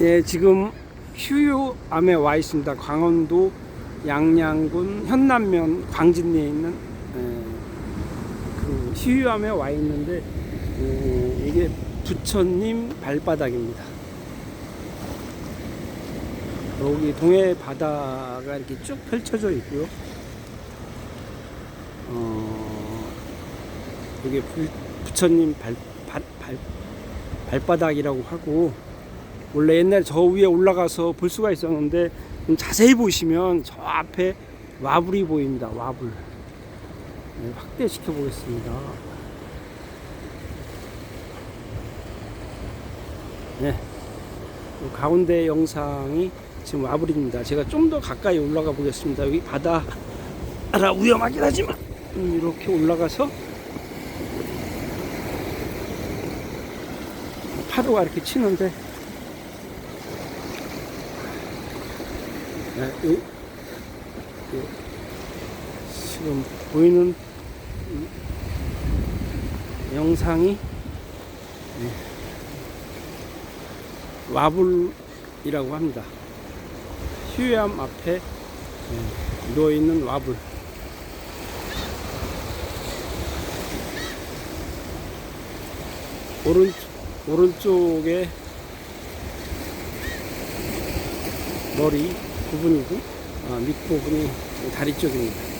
예, 지금 휴유암에 와 있습니다. 강원도 양양군 현남면 광진리에 있는 예, 그 휴유암에 와 있는데 예, 이게 부처님 발바닥입니다. 여기 동해 바다가 이렇게 쭉 펼쳐져 있고요. 어, 이게 부, 부처님 발, 발, 발, 발바닥이라고 하고 원래 옛날에 저 위에 올라가서 볼 수가 있었는데 좀 자세히 보시면 저 앞에 와불이 보입니다. 와불. 네, 확대시켜 보겠습니다. 네. 요 가운데 영상이 지금 와불입니다. 제가 좀 더 가까이 올라가 보겠습니다. 여기 바다라 위험하긴 하지만 음, 이렇게 올라가서 파도가 이렇게 치는데 요, 지금 보이는 이 영상이 네, 와불이라고 합니다. 휴암 앞에 네, 누워 있는 와불. 오른 오른쪽에 머리 부분이고 아, 밑 부분이 다리 쪽입니다.